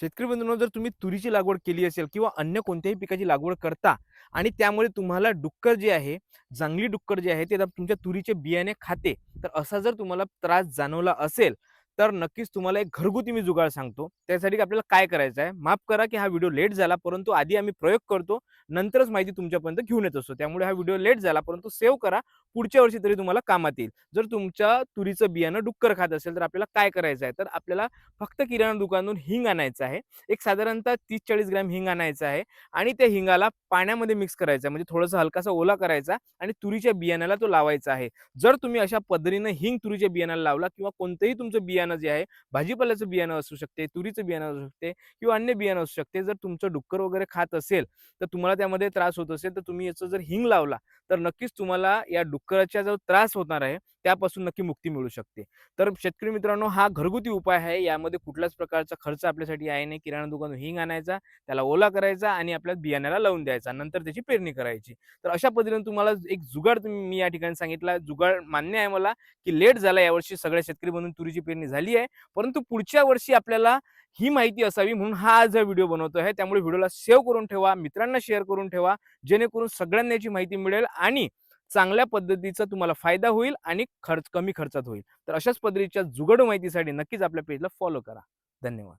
शेतकरी बंधूंनो जर तुम्ही तुरीची लागवड केली असेल किंवा अन्य कोणत्याही पिकाची लागवड करता आणि त्यामुळे तुम्हाला डुक्कर जे आहे जंगली डुक्कर जे आहे ते तुमच्या तुरीचे बियाणे खाते तर असा जर तुम्हाला त्रास जाणवला असेल तर नक्कीच तुम्हाला एक घरगुती मी जुगाड सांगतो. त्यासाठी आपल्याला काय करायचं आहे माफ करा की हा व्हिडिओ लेट झाला परंतु आधी आम्ही प्रयोग करतो नंतरच माहिती तुमच्यापर्यंत घेऊन येत असतो. त्यामुळे हा व्हिडिओ लेट झाला परंतु सेव्ह करा. पुढच्या वर्षी तरी तुम्हाला कामात येईल. जर तुमच्या तुरीचं बियाणं डुक्कर खात असेल तर आपल्याला काय करायचं आहे? तर आपल्याला फक्त किराणा दुकानातून हिंग आणायचं आहे. एक साधारणतः तीस चाळीस ग्रॅम हिंग आणायचं आहे आणि त्या हिंगाला पाण्यामध्ये मिक्स करायचा आहे. म्हणजे थोडासा हलकासा ओला करायचा आणि तुरीच्या बियाण्याला तो लावायचा आहे. जर तुम्ही अशा पद्धतीनं हिंग तुरीच्या बियाण्याला लावला किंवा कोणतंही तुमचं बियाणं जे आहे भाजीपाल्याचं बियाणं असू शकते तुरीचं बियाणं असू शकते किंवा अन्य बियाणं असू शकते जर तुमचं डुक्कर वगैरे खात असेल तर तुम्हाला त्यामध्ये त्रास होत असेल तर तुम्ही याचं जर हिंग लावला तर नक्कीच तुम्हाला या डुक्कराचा जो त्रास होणार आहे त्यापासून नक्की मुक्ती मिळू शकते. तर शेतकरी मित्रांनो हा घरगुती उपाय आहे. यामध्ये कुठल्याच प्रकारचा खर्च आपल्यासाठी आहे नाही. किराणा दुकान हिंग आणायचा त्याला ओला करायचा आणि आपल्या बियाण्याला लावून द्यायचा. नंतर त्याची पेरणी करायची. तर अशा पद्धतीने तुम्हाला एक जुगाड तुम्ही मी या ठिकाणी सांगितला. जुगाड मान्य आहे मला की लेट झाला यावर्षी सगळ्या शेतकरी म्हणून तुरीची पेरणी झाली आहे. परंतु पुढच्या वर्षी आपल्याला ही माहिती असावी म्हणून हा आज व्हिडिओ बनवतो आहे. त्यामुळे व्हिडिओला सेव्ह करून ठेवा मित्रांना शेअर करून ठेवा. जेणेकरून सगळ्यांना याची माहिती मिळेल आणि चांगल्या पद्धतीचा तुम्हाला फायदा होईल आणि खर्च कमी खर्चात होईल. तर अशाच पद्धतीच्या जुगड माहितीसाठी नक्कीच आपल्या पेजला फॉलो करा. धन्यवाद.